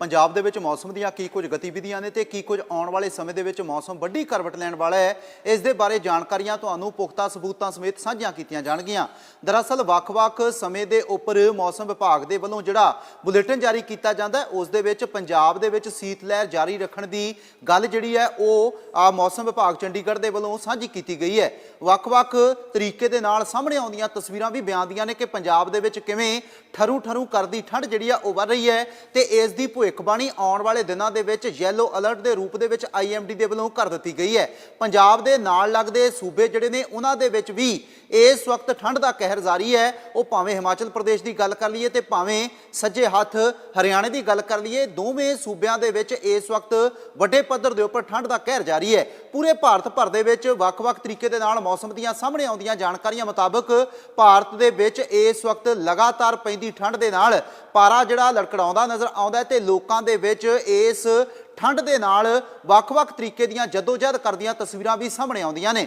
ਪੰਜਾਬ ਦੇ ਵਿੱਚ ਮੌਸਮ ਦੀਆਂ ਕੀ ਕੁਝ ਗਤੀਵਿਧੀਆਂ ਨੇ ਤੇ ਕੀ ਕੁਝ ਆਉਣ ਵਾਲੇ ਸਮੇਂ ਦੇ ਵਿੱਚ ਮੌਸਮ ਵੱਡੀ ਕਰਵਟ ਲੈਣ ਵਾਲਾ ਹੈ, ਇਸ ਦੇ ਬਾਰੇ ਜਾਣਕਾਰੀਆਂ ਤੁਹਾਨੂੰ ਪੁਖਤਾ ਸਬੂਤਾਂ ਸਮੇਤ ਸਾਂਝੀਆਂ ਕੀਤੀਆਂ ਜਾਣਗੀਆਂ। ਦਰਅਸਲ, ਵੱਖ-ਵੱਖ ਸਮੇਂ ਦੇ ਉੱਪਰ ਮੌਸਮ ਵਿਭਾਗ ਦੇ ਵੱਲੋਂ ਜਿਹੜਾ ਬੁਲੇਟਿਨ ਜਾਰੀ ਕੀਤਾ ਜਾਂਦਾ ਉਸ ਦੇ ਵਿੱਚ ਪੰਜਾਬ ਦੇ ਵਿੱਚ ਸੀਤ ਲਹਿਰ ਜਾਰੀ ਰੱਖਣ ਦੀ ਗੱਲ ਜਿਹੜੀ ਹੈ, ਉਹ ਮੌਸਮ ਵਿਭਾਗ ਚੰਡੀਗੜ੍ਹ ਦੇ ਵੱਲੋਂ ਸਾਂਝੀ ਕੀਤੀ ਗਈ ਹੈ। ਵੱਖ-ਵੱਖ ਤਰੀਕੇ ਦੇ ਨਾਲ ਸਾਹਮਣੇ ਆਉਂਦੀਆਂ ਤਸਵੀਰਾਂ ਵੀ ਬਿਆਨਦੀਆਂ ਨੇ ਕਿ ਪੰਜਾਬ ਦੇ ਵਿੱਚ ਕਿਵੇਂ ਠਰੂ ਠਰੂ ਕਰਦੀ ਠੰਡ ਜਿਹੜੀ ਆ, ਉਹ ਵੱਧ ਰਹੀ ਹੈ ਤੇ ਇਸ ਦੀ ਭਵਿੱਖਬਾਣੀ ਆਉਣ ਵਾਲੇ ਦਿਨਾਂ ਦੇ ਵਿੱਚ ਯੈਲੋ ਅਲਰਟ ਦੇ ਰੂਪ ਦੇ ਵਿੱਚ ਆਈਐਮਡੀ ਦੇ ਵੱਲੋਂ ਕਰ ਦਿੱਤੀ ਗਈ ਹੈ। ਪੰਜਾਬ ਦੇ ਨਾਲ ਲੱਗਦੇ ਸੂਬੇ ਜਿਹੜੇ ਨੇ, ਉਹਨਾਂ ਦੇ ਵਿੱਚ ਵੀ ਇਸ ਵਕਤ ਠੰਡ ਦਾ ਕਹਿਰ ਜਾਰੀ ਹੈ। ਉਹ ਭਾਵੇਂ ਹਿਮਾਚਲ ਪ੍ਰਦੇਸ਼ ਦੀ ਗੱਲ ਕਰ ਲਈਏ ਤੇ ਭਾਵੇਂ ਸੱਜੇ ਹੱਥ ਹਰਿਆਣੇ ਦੀ ਗੱਲ ਕਰ ਲਈਏ, ਦੋਵੇਂ ਸੂਬਿਆਂ ਦੇ ਵਿੱਚ ਇਸ ਵਕਤ ਵੱਡੇ ਪੱਧਰ ਦੇ ਉੱਪਰ ਠੰਡ ਦਾ ਕਹਿਰ ਜਾਰੀ ਹੈ। ਪੂਰੇ ਭਾਰਤ ਭਰ ਦੇ ਵਿੱਚ ਵੱਖ-ਵੱਖ ਤਰੀਕੇ ਦੇ ਨਾਲ ਮੌਸਮ ਦੀਆਂ ਸਾਹਮਣੇ ਆਉਂਦੀਆਂ ਜਾਣਕਾਰੀਆਂ ਮੁਤਾਬਕ ਭਾਰਤ ਦੇ ਵਿੱਚ ਇਸ ਵਕਤ ਲਗਾਤਾਰ ਪੈਂਦੀ ਠੰਡ ਦੇ ਨਾਲ ਪਾਰਾ ਜਿਹੜਾ ਲੜਕੜਾਉਂਦਾ ਨਜ਼ਰ ਆਉਂਦਾ ਹੈ ਤੇ ਲੋਕਾਂ ਦੇ ਵਿੱਚ ਇਸ ਠੰਡ ਦੇ ਨਾਲ ਵੱਖ-ਵੱਖ ਤਰੀਕੇ ਦੀਆਂ ਜਦੋਜਹਿਦ ਕਰਦੀਆਂ ਤਸਵੀਰਾਂ ਵੀ ਸਾਹਮਣੇ ਆਉਂਦੀਆਂ ਨੇ।